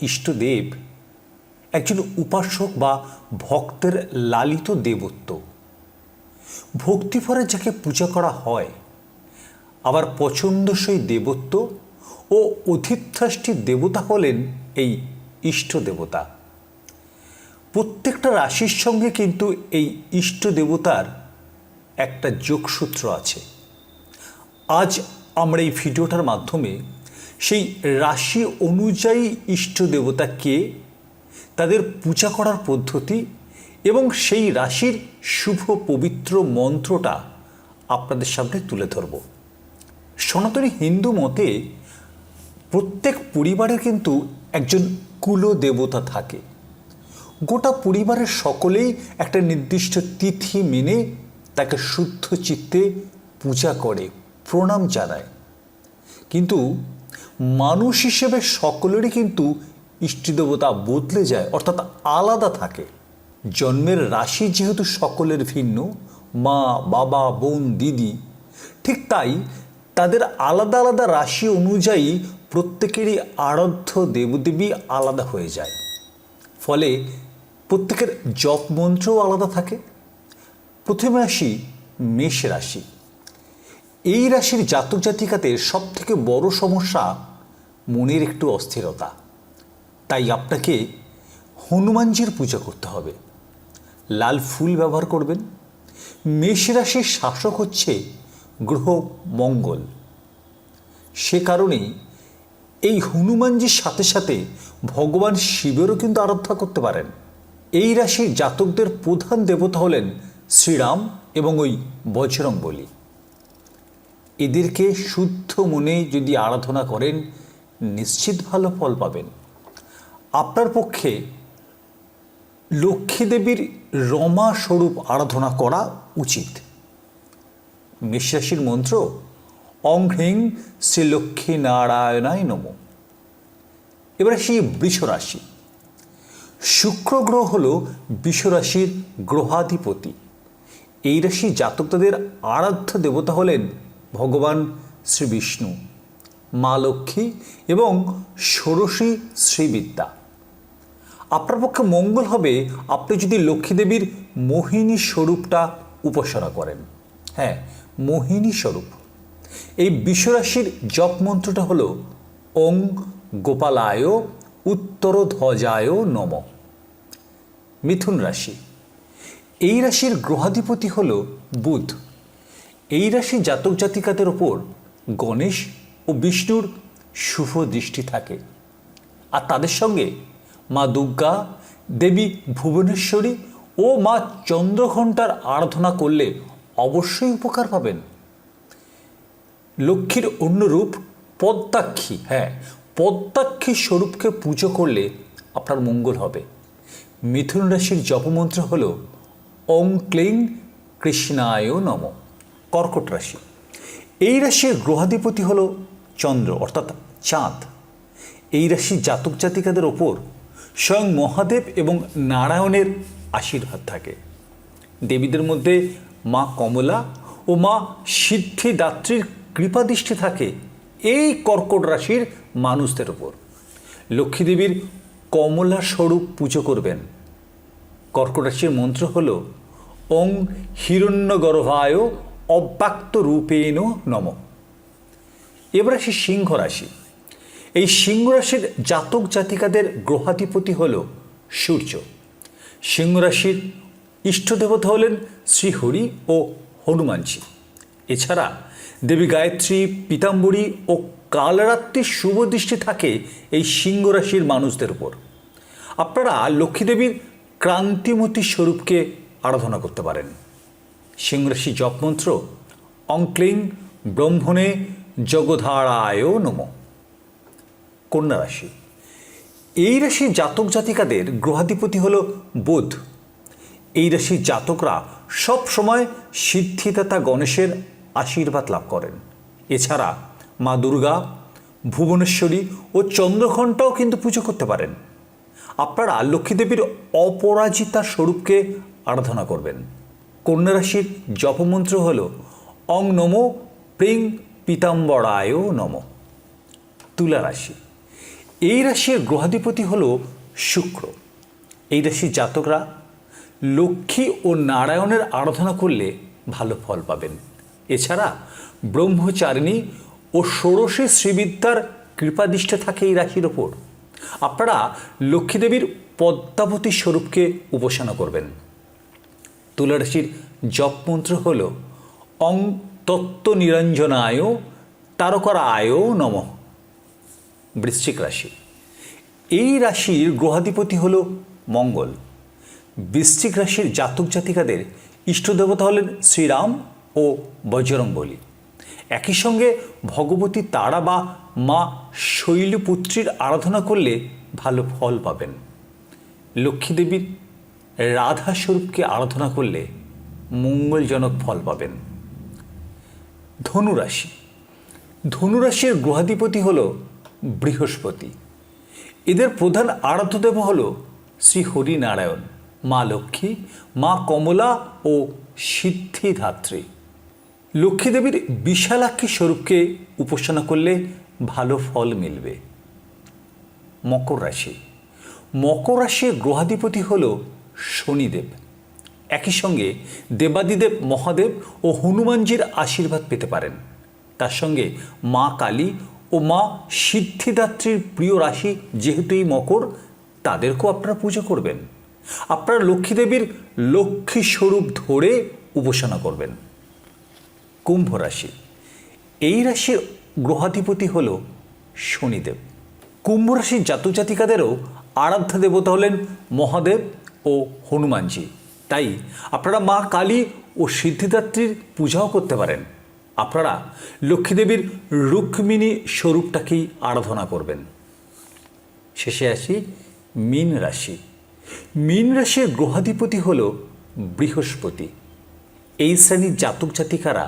ইষ্টদেব একজন উপাসক বা ভক্তের লালিত দেবত্ব। ভক্তিভরে যাকে পূজা করা হয়, আবার পছন্দসই দেবত্ব ও অধিষ্ঠাষ্টি দেবতা হলেন এই ইষ্ট দেবতা প্রত্যেকটা রাশির সঙ্গে কিন্তু এই ইষ্ট দেবতার একটা যোগসূত্র আছে। আজ আমরা এই ভিডিওটার মাধ্যমে সেই রাশি অনুযায়ী ইষ্ট দেবতা কে? তাদের পূজা করার পদ্ধতি এবং সেই রাশির শুভ পবিত্র মন্ত্রটা আপনাদের সামনে তুলে ধরব। সনাতনী হিন্দু মতে প্রত্যেক পরিবারের কিন্তু একজন কুল দেবতা থাকে। গোটা পরিবারের সকলেই একটা নির্দিষ্ট তিথি মেনে তাকে শুদ্ধ চিত্তে পূজা করে, প্রণাম জানায়। কিন্তু মানুষ হিসেবে সকলেরই কিন্তু ইষ্টদেবতা বদলে যায়, অর্থাৎ আলাদা থাকে। জন্মের রাশি যেহেতু সকলের ভিন্ন, মা, বাবা, বোন, দিদি, ঠিক তাই তাদের আলাদা আলাদা রাশি অনুযায়ী প্রত্যেকেরই আরাধ্য দেবদেবী আলাদা হয়ে যায়। ফলে প্রত্যেকের জপ মন্ত্রও আলাদা থাকে। প্রথমে আসি মেষ রাশি। এই রাশির জাতক জাতিকাদের সব থেকে বড় সমস্যা মনের একটু অস্থিরতা। তাই আপনাকে হনুমানজির পূজা করতে হবে। লাল ফুল ব্যবহার করবেন। মেষ রাশির শাসক হচ্ছে গ্রহ মঙ্গল। সে কারণেই এই হনুমানজির সাথে সাথে ভগবান শিবেরও কিন্তু আরাধনা করতে পারেন। এই রাশির জাতকদের প্রধান দেবতা হলেন শ্রীরাম এবং ওই বজরং বলি এদেরকে শুদ্ধ মনে যদি আরাধনা করেন, নিশ্চিত ভালো ফল পাবেন। আপনার পক্ষে লক্ষ্মী দেবীর রমা স্বরূপ আরাধনা করা উচিত। মেষরাশির মন্ত্র, অং শ্রী লক্ষ্মী নারায়ণায় নম। এবার আসি বৃষরাশি। শুক্র গ্রহ হল বিশ্বরাশির গ্রহাধিপতি। এই রাশি জাতকদের আরাধ্য দেবতা হলেন ভগবান শ্রী বিষ্ণু মা লক্ষ্মী এবং ষোড়শী শ্রীবিদ্যা। আপনার পক্ষে মঙ্গল হবে আপনি যদি লক্ষ্মী দেবীর মোহিনী স্বরূপটা উপাসনা করেন। হ্যাঁ মোহিনী স্বরূপ। এই বিশ্বরাশির জপ মন্ত্রটা হল, ওং গোপালায় উত্তর ধ্বজায় নম। মিথুন রাশি। এই রাশির গ্রহাধিপতি হল বুধ। এই রাশির জাতক জাতিকাদের ওপর গণেশ ও বিষ্ণুর শুভ দৃষ্টি থাকে। আর তাদের সঙ্গে মা দুর্গা, দেবী ভুবনেশ্বরী ও মা চন্দ্রঘণ্টার আরাধনা করলে অবশ্যই উপকার পাবেন। লক্ষ্মীর অন্য রূপ পদ্মাক্ষী হ্যাঁ পদ্মাক্ষী স্বরূপকে পুজো করলে আপনার মঙ্গল হবে। মিথুন রাশির জপমন্ত্র হল ওং ক্লিং কৃষ্ণায় নম। কর্কট রাশি। এই রাশির গ্রহাধিপতি হল চন্দ্র, অর্থাৎ চাঁদ। এই রাশির জাতক জাতিকাদের ওপর স্বয়ং মহাদেব এবং নারায়ণের আশীর্বাদ থাকে। দেবীদের মধ্যে মা কমলা ও মা সিদ্ধিদাত্রীর কৃপাদৃষ্টি থাকে এই কর্কট রাশির মানুষদের ওপর। লক্ষ্মী দেবীর কমলা স্বরূপ পুজো করবেন। কর্কট রাশির মন্ত্র হল, ওং হিরণ্য গর্ভায় অব্যক্ত রূপেণ নম। এবার আসি সিংহ রাশি। এই সিংহ রাশির জাতক জাতিকাদের গ্রহাধিপতি হল সূর্য। সিংহ রাশির ইষ্টদেবতা হলেন শ্রীহরি ও হনুমানজি। এছাড়া দেবী গায়ত্রী, পীতাম্বরী ও কালরাত্রির শুভ দৃষ্টি থাকে এই সিংহ রাশির মানুষদের উপর। আপনারা লক্ষ্মী দেবীর ক্রান্তিমতী স্বরূপকে আরাধনা করতে পারেন। সিংহরাশি জপমন্ত্র, অঙ্ক্লিং ব্রহ্মণে জগধারায় নম। কন্যা রাশি, এই রাশির জাতক জাতিকাদের গ্রহাধিপতি হল বুধ। এই রাশির জাতকরা সব সময় সিদ্ধিদাতা গণেশের আশীর্বাদ লাভ করেন। এছাড়া মা দুর্গা, ভুবনেশ্বরী ও চন্দ্রঘণ্টাও কিন্তু পুজো করতে পারেন। আপনারা লক্ষ্মীদেবীর অপরাজিতা স্বরূপকে আরাধনা করবেন। কন্যা রাশির জপমন্ত্র হল, অং নম প্রিং পীতাম্বরায় নম। তুলা রাশি। এই রাশির গ্রহাধিপতি হল শুক্র। এই রাশির জাতকরা লক্ষ্মী ও নারায়ণের আরাধনা করলে ভালো ফল পাবেন। এছাড়া ব্রহ্মচারিণী ও ষোড়শী শ্রীবিদ্যার কৃপাদৃষ্টে থাকে এই রাশির ওপর। আপনারা লক্ষ্মীদেবীর পদ্মাবতী স্বরূপকে উপাসনা করবেন। তুলা রাশির জপ মন্ত্র হল, অং তত্ত্ব নিরঞ্জনায় তারকরায় নম। বৃশ্চিক রাশি। এই রাশির গ্রহাধিপতি হল মঙ্গল। বৃশ্চিক রাশির জাতক জাতিকাদের ইষ্টদেবতা হলেন শ্রীরাম ও বজরংবলী। একই সঙ্গে ভগবতী তারা বা মা শৈলপুত্রীর আরাধনা করলে ভালো ফল পাবেন। লক্ষ্মীদেবীর রাধা স্বরূপকে আরাধনা করলে মঙ্গলজনক ফল পাবেন। ধনুরাশি। ধনুরাশির গ্রহাধিপতি হল বৃহস্পতি। এদের প্রধান আরাধ্যদেব হল শ্রী হরিনারায়ণ, মা লক্ষ্মী, মা কমলা ও সিদ্ধিধাত্রী। লক্ষ্মীদেবীর বিশালাক্ষী স্বরূপকে উপাসনা করলে ভালো ফল মিলবে। মকর রাশি। মকর রাশির গ্রহাধিপতি হল শনিদেব। একই সঙ্গে দেবাদিদেব, মহাদেব ও হনুমানজির আশীর্বাদ পেতে পারেন। তার সঙ্গে মা কালী ও মা সিদ্ধিদাত্রীর প্রিয় রাশি যেহেতু এই মকর, তাদেরকেও আপনারা পুজো করবেন। আপনারা লক্ষ্মীদেবীর লক্ষ্মী স্বরূপ ধরে উপাসনা করবেন। কুম্ভ রাশি। এই রাশির গ্রহাধিপতি হল শনিদেব। কুম্ভ রাশির জাতক জাতিকাদেরও আরাধ্য দেবতা হলেন মহাদেব ও হনুমানজি। তাই আপনারা মা কালী ও সিদ্ধিদাত্রীর পূজাও করতে পারেন। আপনারা লক্ষ্মীদেবীর রুক্মিণী স্বরূপটাকেই আরাধনা করবেন। শেষে আসি মীন রাশি। মীন রাশির গ্রহাধিপতি হল বৃহস্পতি। এই শ্রেণির জাতক জাতিকারা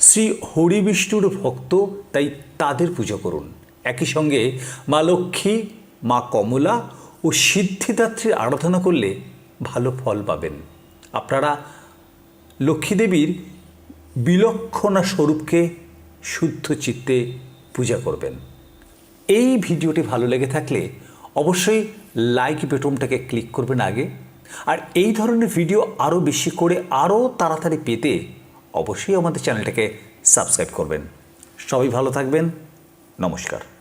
শ্রী হরি বিষ্ণুর ভক্ত, তাই তাদের পুজো করুন। একই সঙ্গে মা লক্ষ্মী, মা কমলা ও সিদ্ধিদাত্রীর আরাধনা করলে ভালো ফল পাবেন। আপনারা লক্ষ্মীদেবীর বিলক্ষণা স্বরূপকে শুদ্ধ চিত্তে পূজা করবেন। এই ভিডিওটি ভালো লেগে থাকলে অবশ্যই লাইক বেটনটাকে ক্লিক করবেন আগে। আর এই ধরনের ভিডিও আরও বেশি করে আরও তাড়াতাড়ি পেতে অবশ্যই আমাদের চ্যানেলটাকে সাবস্ক্রাইব করবেন। সবাই ভালো থাকবেন। নমস্কার।